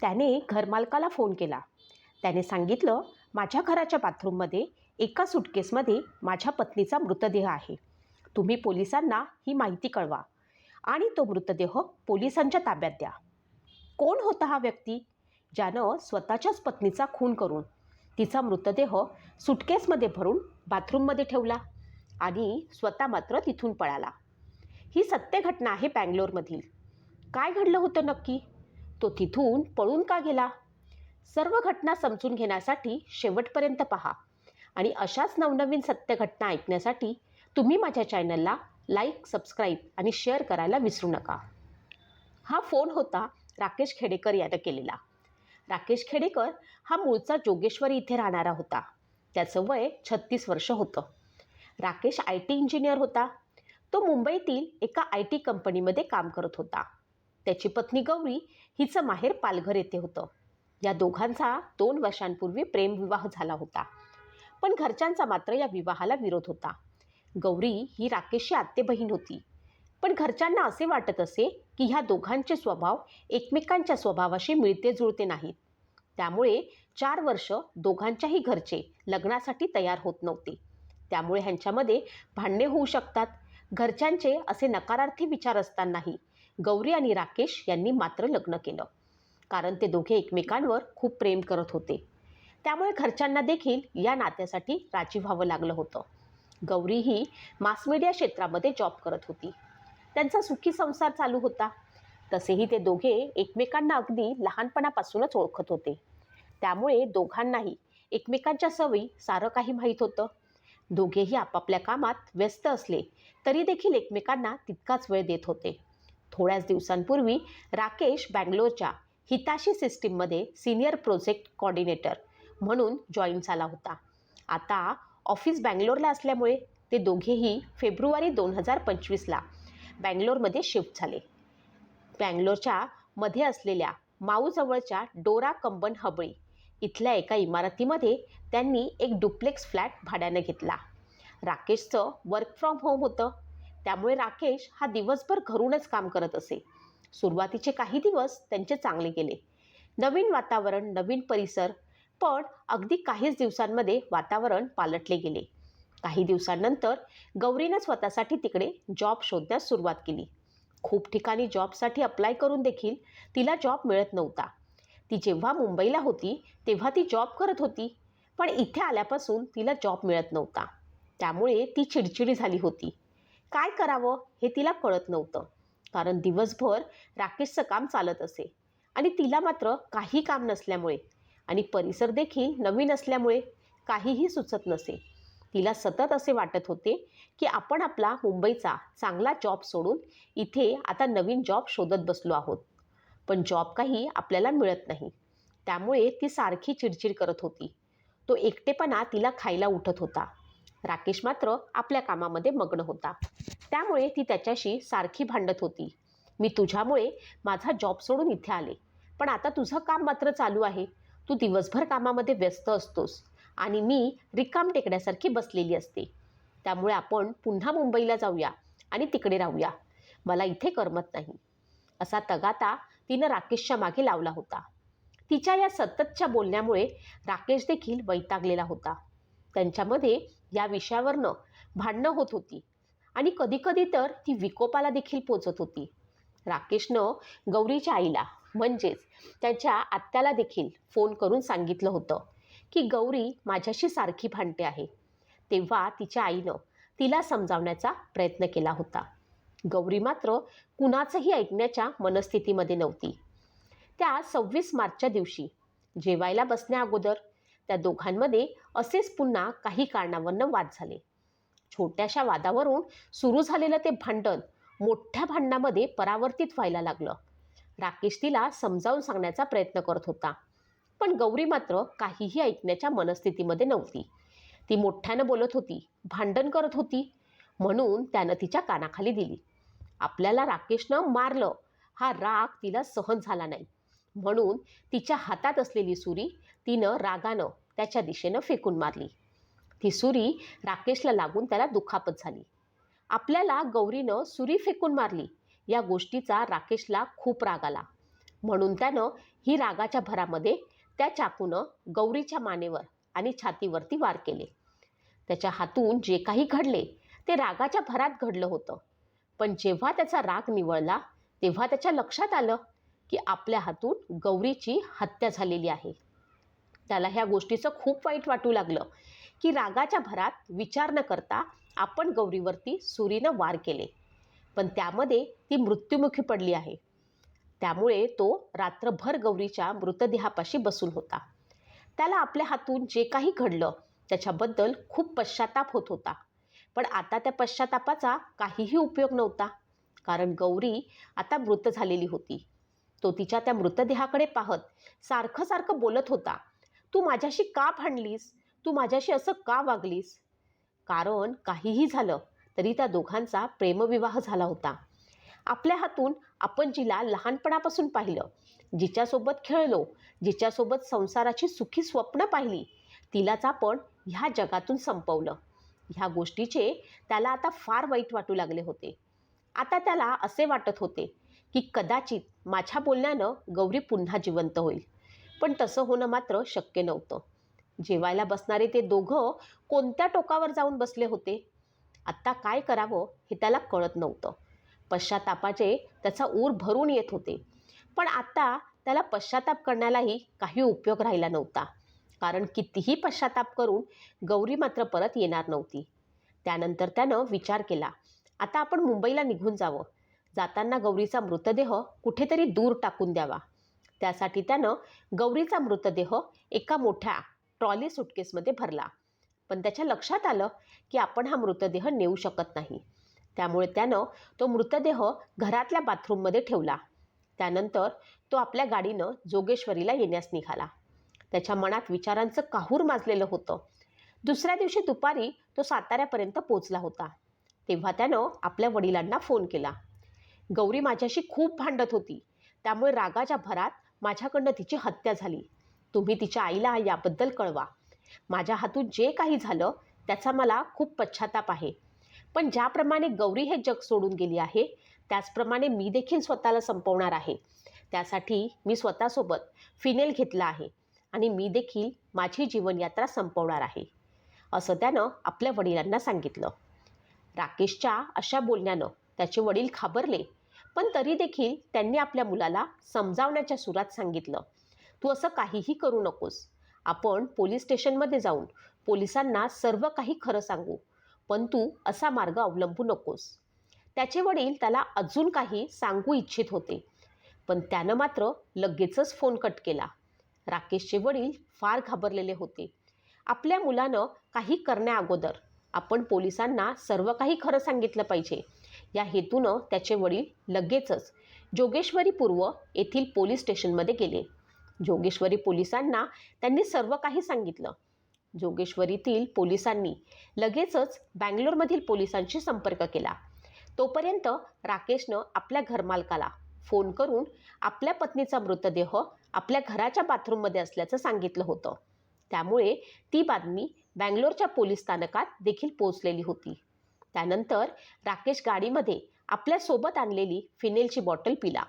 त्याने घरमालकाला फोन केला. त्याने सांगितलं माझ्या घराच्या बाथरूममध्ये एका सुटकेसमध्ये माझ्या पत्नीचा मृतदेह आहे. तुम्ही पोलिसांना ही माहिती कळवा आणि तो मृतदेह पोलिसांच्या ताब्यात द्या. कोण होता हा व्यक्ती? ज्यानं स्वतःच्याच पत्नीचा खून करून तिचा मृतदेह सुटकेसमध्ये भरून बाथरूममध्ये ठेवला आणि स्वतः मात्र तिथून पळाला. ही सत्य घटना आहे बँगलोरमधील. काय घडलं होतं नक्की? तो तिथून पळून का गेला? सर्व घटना समजून घेण्यासाठी शेवटपर्यंत पहा. आणि अशाच नवनवीन सत्य घटना ऐकण्यासाठी तुम्ही माझ्या चॅनलला लाईक सबस्क्राईब आणि शेअर करायला विसरू नका. हा फोन होता राकेश खेडेकर यानं केलेला. राकेश खेडेकर हा मूळचा जोगेश्वरी इथे राहणारा होता. त्याचं वय छत्तीस वर्ष होतं. राकेश आय टी इंजिनियर होता. तो मुंबईतील एका आय टी कंपनीमध्ये काम करत होता. त्याची पत्नी गौरी हिचं माहेर पालघर येथे होतं. या दोघांचा दोन वर्षांपूर्वी प्रेमविवाह झाला होता. पण घरच्यांचा मात्र या विवाहाला विरोध होता. गौरी ही राकेशची आत्ते बहीण होती. पण घरच्यांना असे वाटत असे की ह्या दोघांचे स्वभाव एकमेकांच्या स्वभावाशी मिळते जुळते नाहीत. त्यामुळे चार वर्ष दोघांच्याही घरचे लग्नासाठी तयार होत नव्हते. त्यामुळे ह्यांच्यामध्ये भांडणे होऊ शकतात. घरच्यांचे असे नकारार्थी विचार असतानाही गौरी आणि राकेश यांनी मात्र लग्न केलं. कारण ते दोघे एकमेकांवर खूप प्रेम करत होते. त्यामुळे घरच्यांना देखील या नात्यासाठी राजी व्हावं लागलं होतं. गौरी ही मास मीडिया क्षेत्रामध्ये जॉब करत होती. त्यांचा सुखी संसार चालू होता. तसेही ते दोघे एकमेकांना अगदी लहानपणापासूनच ओळखत होते. त्यामुळे दोघांनाही एकमेकांच्या सवयी सारं काही माहीत होतं. दोघेही आपापल्या कामात व्यस्त असले तरी देखील एकमेकांना तितकाच वेळ देत होते. थोड्याच दिवसांपूर्वी राकेश बँगलोरच्या हिताशी सिस्टीममध्ये सिनियर प्रोजेक्ट कॉर्डिनेटर म्हणून जॉईन झाला होता. आता ऑफिस बँगलोरला असल्यामुळे ते दोघेही फेब्रुवारी दोन हजार पंचवीसला बँगलोरमध्ये शिफ्ट झाले. बँगलोरच्या मध्ये असलेल्या माऊजवळच्या डोरा कंबन हबळी इथल्या एका इमारतीमध्ये त्यांनी एक डुप्लेक्स फ्लॅट भाड्यानं घेतला. राकेशचं वर्क फ्रॉम होम होतं. त्यामुळे राकेश हा दिवसभर घरूनच काम करत असे. सुरुवातीचे काही दिवस त्यांचे चांगले गेले. नवीन वातावरण नवीन परिसर पण अगदी काहीच दिवसांमध्ये वातावरण पालटले गेले. काही दिवसांनंतर गौरीनं स्वतःसाठी तिकडे जॉब शोधण्यास सुरुवात केली. खूप ठिकाणी जॉबसाठी अप्लाय करून देखील तिला जॉब मिळत नव्हता. ती जेव्हा मुंबईला होती तेव्हा ती जॉब करत होती पण इथे आल्यापासून तिला जॉब मिळत नव्हता. त्यामुळे ती चिडचिडी झाली होती. काय करावं हे तिला कळत नव्हतं. कारण दिवसभर राकेशचं काम चालत असे. आणि तिला मात्र काही काम नसल्यामुळे. आणि परिसर देखील नवीन असल्यामुळे काहीही सुचत नसे. तिला सतत असे वाटत होते की आपण आपला मुंबईचा चांगला जॉब सोडून इथे आता नवीन जॉब शोधत बसलो आहोत. पण जॉब काही आपल्याला मिळत नाही. त्यामुळे ती सारखी चिडचिड करत होती. तो एकटेपणा तिला खायला उठत होता. राकेश मात्र आपल्या कामामध्ये मग्न होता. त्यामुळे ती त्याच्याशी सारखी भांडत होती. मी तुझ्यामुळे माझा जॉब सोडून इथे आले. पण आता तुझं काम मात्र चालू आहे. तू दिवसभर कामामध्ये व्यस्त असतोस. आणि मी रिकाम टेकण्यासारखी बसलेली असते. त्यामुळे आपण पुन्हा मुंबईला जाऊया आणि तिकडे राहूया. मला इथे करमत नाही. असा तगाता तिनं राकेशच्या मागे लावला होता. तिच्या या सततच्या बोलण्यामुळे राकेश देखील वैतागलेला होता. त्यांच्यामध्ये या विषयावरनं भांडणं होत होती. आणि कधीकधी तर ती विकोपाला देखील पोचत होती. राकेशनं गौरीच्या आईला म्हणजेच त्याच्या आत्याला देखील फोन करून सांगितलं होतं की गौरी माझ्याशी सारखी भांडते आहे. तेव्हा तिच्या आईनं तिला समजावण्याचा प्रयत्न केला होता. गौरी मात्र कुणाचंही ऐकण्याच्या मनस्थितीमध्ये नव्हती. त्या सव्वीस मार्चच्या दिवशी जेवायला बसण्या अगोदर त्या दोघांमध्ये असेच पुन्हा काही कारणावरनं वाद झाले. छोट्याशा वादावरून सुरू झालेलं ते भांडण मोठ्या भांडणामध्ये परावर्तित व्हायला लागलं. राकेश तिला समजावून सांगण्याचा प्रयत्न करत होता. पण गौरी मात्र काहीही ऐकण्याच्या मनस्थितीमध्ये नव्हती. ती मोठ्यानं बोलत होती भांडण करत होती म्हणून त्यानं तिच्या कानाखाली दिली. आपल्याला राकेशनं मारलं. हा राग तिला सहन झाला नाही. म्हणून तिच्या हातात असलेली सुरी तिनं रागानं त्याच्या दिशेनं फेकून मारली. ती सुरी राकेशला लागून त्याला दुखापत झाली. आपल्याला गौरीनं सुरी फेकून मारली या गोष्टीचा राकेशला खूप राग आला. म्हणून त्यानं ही रागाच्या भरामध्ये त्या चाकूनं गौरीच्या मानेवर आणि छातीवरती वार केले. त्याच्या हातून जे काही घडले ते रागाच्या भरात घडलं होतं. पण जेव्हा त्याचा राग निवळला तेव्हा त्याच्या लक्षात आलं की आपल्या हातून गौरीची हत्या झालेली आहे. त्याला ह्या गोष्टीचं खूप वाईट वाटू लागलं की रागाच्या भरात विचार न करता आपण गौरीवरती सुरीनं वार केले. पण त्यामध्ये ती मृत्युमुखी पडली आहे. त्यामुळे तो रात्रभर गौरीच्या मृतदेहापाशी बसून होता. त्याला आपल्या हातून जे काही घडलं त्याच्याबद्दल खूप पश्चाताप होत होता. पण आता त्या पश्चातापाचा काहीही उपयोग नव्हता. कारण गौरी आता मृत झालेली होती. तो तिच्या त्या मृतदेहाकडे पाहत सारखं सारखं बोलत होता तू माझ्याशी का भांडलीस? तू माझ्याशी असं का वागलीस? कारण काहीही झालं तरी त्या दोघांचा प्रेमविवाह झाला होता. आपल्या हातून आपण जिला लहानपणापासून पाहिलं जिच्यासोबत खेळलो जिच्यासोबत संसाराची सुखी स्वप्न पाहिली तिलाच आपण ह्या जगातून संपवलं. ह्या गोष्टीचे त्याला आता फार वाईट वाटू लागले होते. आता त्याला असे वाटत होते की कदाचित माझ्या बोलण्यानं गौरी पुन्हा जिवंत होईल. पण तसं होणं मात्र शक्य नव्हतं. जेवायला बसणारे ते दोघं कोणत्या टोकावर जाऊन बसले होते? आत्ता काय करावं हे त्याला कळत नव्हतं. पश्चातापाचे त्याचा ऊर भरून येत होते. पण आत्ता त्याला पश्चाताप करण्यालाही काही उपयोग राहिला नव्हता. कारण कितीही पश्चाताप करून गौरी मात्र परत येणार नव्हती. त्यानंतर त्यानं विचार केला आता आपण मुंबईला निघून जावं. जाताना गौरीचा मृतदेह कुठेतरी दूर टाकून द्यावा. त्यासाठी त्यानं गौरीचा मृतदेह एका मोठ्या ट्रॉली सुटकेसमध्ये भरला. पण त्याच्या लक्षात आलं की आपण हा मृतदेह नेऊ शकत नाही. त्यामुळे त्यानं तो मृतदेह घरातल्या बाथरूममध्ये ठेवला. त्यानंतर तो आपल्या गाडीनं जोगेश्वरीला येण्यास निघाला. त्याच्या मनात विचारांचं काहूर माजलेलं होतं. दुसऱ्या दिवशी दुपारी तो साताऱ्यापर्यंत पोचला होता. तेव्हा त्यानं आपल्या वडिलांना फोन केला. गौरी माझ्याशी खूप भांडत होती. त्यामुळे रागाच्या भरात माझ्याकडनं तिची हत्या झाली. तुम्ही तिच्या आईला याबद्दल कळवा. माझ्या हातून जे काही झालं त्याचा मला खूप पश्चाताप आहे. पण ज्याप्रमाणे गौरी हे जग सोडून गेली आहे त्याचप्रमाणे मी देखील स्वतःला संपवणार आहे. त्यासाठी मी स्वतःसोबत फिनेल घेतला आहे आणि मी देखील माझी जीवनयात्रा संपवणार आहे. असं त्यानं आपल्या वडिलांना सांगितलं. राकेशच्या अशा बोलण्यानं त्याचे वडील खाबरले पण तरी देखील त्यांनी आपल्या मुलाला समजावण्याच्या सुरात सांगितलं. तू असं काहीही करू नकोस. आपण पोलीस स्टेशनमध्ये जाऊन पोलिसांना सर्व काही खरं सांगू. पण तू असा मार्ग अवलंबू नकोस. त्याचे वडील त्याला अजून काही सांगू इच्छित होते. पण त्यानं मात्र लगेचच फोन कट केला. राकेशचे वडील फार घाबरलेले होते. आपल्या मुलानं काही करण्याअगोदर आपण पोलिसांना सर्व काही खरं सांगितलं पाहिजे. या हेतूनं त्याचे वडील लगेचच जोगेश्वरी पूर्व येथील पोलीस स्टेशनमध्ये गेले. जोगेश्वरी पोलिसांना त्यांनी सर्व काही सांगितलं. जोगेश्वरीतील पोलिसांनी लगेचच बँगलोरमधील पोलिसांशी संपर्क केला. तोपर्यंत राकेशनं आपल्या घरमालकाला फोन करून आपल्या पत्नीचा मृतदेह आपल्या घराच्या बाथरूममध्ये असल्याचं सांगितलं होतं. त्यामुळे ती बातमी बँगलोरच्या पोलीस स्थानकात देखील पोहोचलेली होती. त्यानंतर राकेश गाडीमध्ये आपल्यासोबत आणलेली फिनेलची बॉटल पिला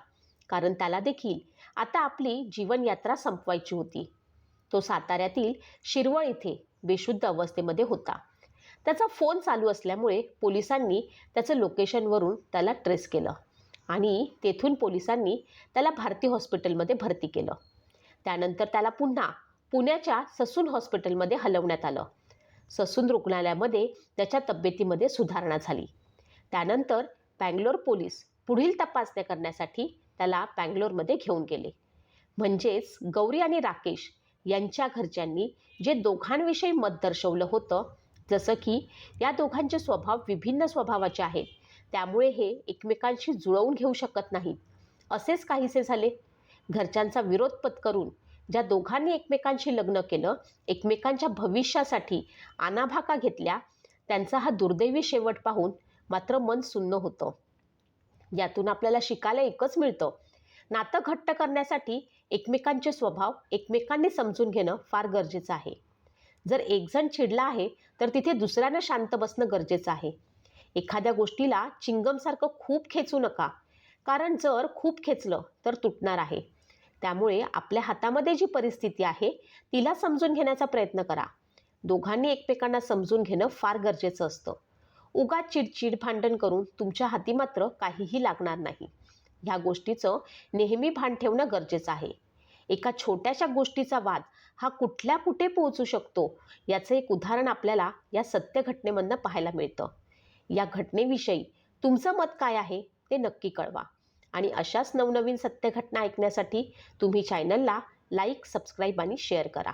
कारण त्याला देखील आता आपली जीवनयात्रा संपवायची होती. तो साताऱ्यातील शिरवळ इथे बेशुद्ध अवस्थेमध्ये होता. त्याचा फोन चालू असल्यामुळे पोलिसांनी त्याचं लोकेशनवरून त्याला ट्रेस केलं आणि तेथून पोलिसांनी त्याला भारती हॉस्पिटलमध्ये भरती केलं. त्यानंतर त्याला पुन्हा पुण्याच्या ससून हॉस्पिटलमध्ये हलवण्यात आलं. ससून रुग्णालयामध्ये त्याच्या तब्येतीमध्ये सुधारणा झाली. त्यानंतर बँगलोर पोलीस पुढील तपासण्या करण्यासाठी त्याला बँगलोरमध्ये घेऊन गेले. म्हणजेच गौरी आणि राकेश यांच्या घरच्यांनी जे दोघांविषयी मत दर्शवलं होतं जसं की या दोघांचे स्वभाव विभिन्न स्वभावाचे आहेत त्यामुळे हे एकमेकांशी जुळवून घेऊ शकत नाहीत. असेच काहीसे झाले. घरच्यांचा विरोध पत्करून ज्या दोघांनी एकमेकांशी लग्न केलं एकमेकांच्या भविष्यासाठी आनाभाका घेतल्या त्यांचा हा दुर्दैवी शेवट पाहून मात्र मन सुन्न होतं. यातून आपल्याला शिकायला एकच मिळतं. नातं घट्ट करण्यासाठी एकमेकांचे स्वभाव एकमेकांनी समजून घेणं फार गरजेचं आहे. जर एकजण चिडला आहे तर तिथे दुसऱ्यानं शांत बसणं गरजेचं आहे. एखाद्या गोष्टीला चिंगमसारखं खूप खेचू नका. कारण जर खूप खेचलं तर तुटणार आहे. त्यामुळे आपल्या हातामध्ये जी परिस्थिती आहे तिला समजून घेण्याचा प्रयत्न करा. दोघांनी एकमेकांना समजून घेणं फार गरजेचं असतं. उगा चिडचिड भांडण करून तुमच्या हाती मात्र काहीही लागणार नाही. ह्या गोष्टीचं नेहमी भान ठेवणं गरजेचं आहे. एका छोट्याशा गोष्टीचा वाद हा कुठल्या कुठे पोहोचू शकतो याचं एक उदाहरण आपल्याला या सत्य घटनेमधनं पाहायला मिळतं. या घटनेविषयी तुमचं मत काय आहे ते नक्की कळवा. आणि अशाच नवनवीन सत्य घटना ऐकण्यासाठी तुम्ही चॅनलला लाईक सबस्क्राईब आणि शेअर करा.